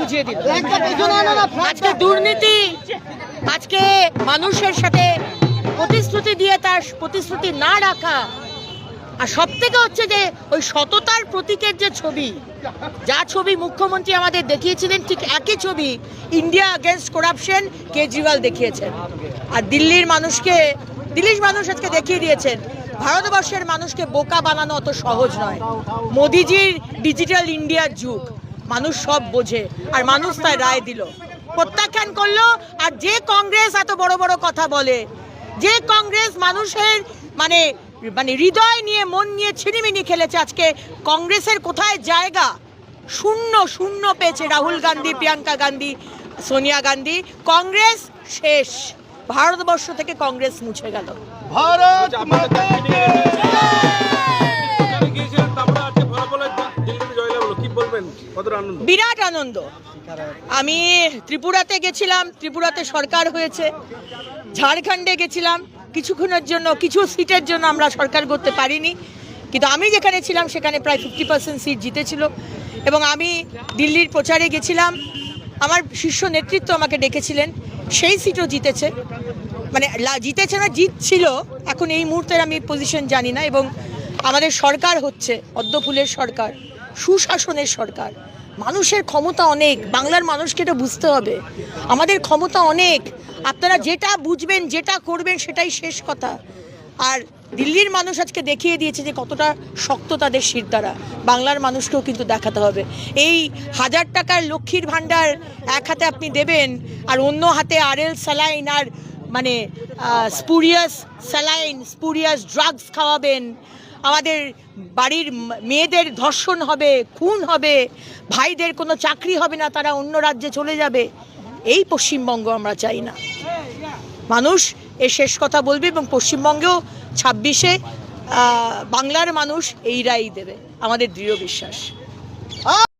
বুঝিয়ে দিল। আজকে দুর্নীতি আজকে মানুষের সাথে প্রতিশ্রুতি দিয়ে তার প্রতিশ্রুতি না রাখা। আর সব থেকে হচ্ছে যে ওই সততার প্রতীকের যে ছবি যা ছবি মুখ্যমন্ত্রী আমাদের দেখিয়েছিলেন ঠিক একই ছবি ইন্ডিয়া অ্যাগেনস্ট করাপশন কেজরিওয়াল দেখিয়েছেন। আর দিল্লির মানুষকে দিল্লির মানুষ আজকে দেখিয়ে দিয়েছেন ভারতবর্ষের মানুষকে বোকা বানানো অত সহজ নয়। মোদিজির ডিজিটাল ইন্ডিয়ার যুগ। মানুষ সব বোঝে, আর মানুষ তার রায় দিল। প্রত্যাখ্যান করল, আর যে কংগ্রেস এত বড় বড় কথা বলে, যে কংগ্রেস মানুষের মানে মানে হৃদয় নিয়ে, মন নিয়ে ছিনিমিনি খেলেছে আজকে, কংগ্রেসের কোথায় জায়গা? শূন্য শূন্য পেয়েছে রাহুল গান্ধী, প্রিয়াঙ্কা গান্ধী, সোনিয়া গান্ধী, কংগ্রেস শেষ। ভারতবর্ষ থেকে কংগ্রেস মুছে গেল। ভারত বিরাট আনন্দ। আমি ত্রিপুরাতে গেছিলাম, ত্রিপুরাতে সরকার হয়েছে, ঝাড়খণ্ডে গেছিলাম, কিছুক্ষণের জন্য, কিছু সিটের জন্য আমরা সরকার করতে পারিনি। কিন্তু আমি যেখানে ছিলাম, সেখানে প্রায় ফিফটি পার্সেন্ট সিট জিতেছিল। এবং আমি দিল্লির প্রচারে গেছিলাম। আমার শীর্ষ নেতৃত্ব আমাকে ডেকেছিলেন, সেই সিটও জিতেছে। মানে জিতেছে না, জিতছিল। এখন এই মুহূর্তের আমি পজিশন জানি না এবং আমাদের সরকার হচ্ছে পদ্মফুলের সরকার, সুশাসনের সরকার। মানুষের ক্ষমতা অনেক, বাংলার মানুষকে এটা বুঝতে হবে। আমাদের ক্ষমতা অনেক, আপনারা যেটা বুঝবেন, যেটা করবেন সেটাই শেষ কথা। আর দিল্লির মানুষ আজকে দেখিয়ে দিয়েছে যে কতটা শক্ত তাদের শিরদাঁড়া বাংলার মানুষকেও কিন্তু দেখাতে হবে। এই হাজার টাকার লক্ষ্মীর ভাণ্ডার এক হাতে আপনি দেবেন, আর অন্য হাতে আরএল স্যালাইন আর মানে স্পুরিয়াস স্যালাইন, স্পুরিয়াস ড্রাগস খাওয়াবেন আমাদের বাড়ির মেয়েদের ধর্ষণ হবে, খুন হবে, ভাইদের কোনো চাকরি হবে না, তারা অন্য রাজ্যে চলে যাবে। এই পশ্চিমবঙ্গ আমরা চাই না। মানুষ এ শেষ কথা বলবে এবং পশ্চিমবঙ্গেও ছাব্বিশে বাংলার মানুষ এই রায় দেবে। আমাদের দৃঢ় বিশ্বাস।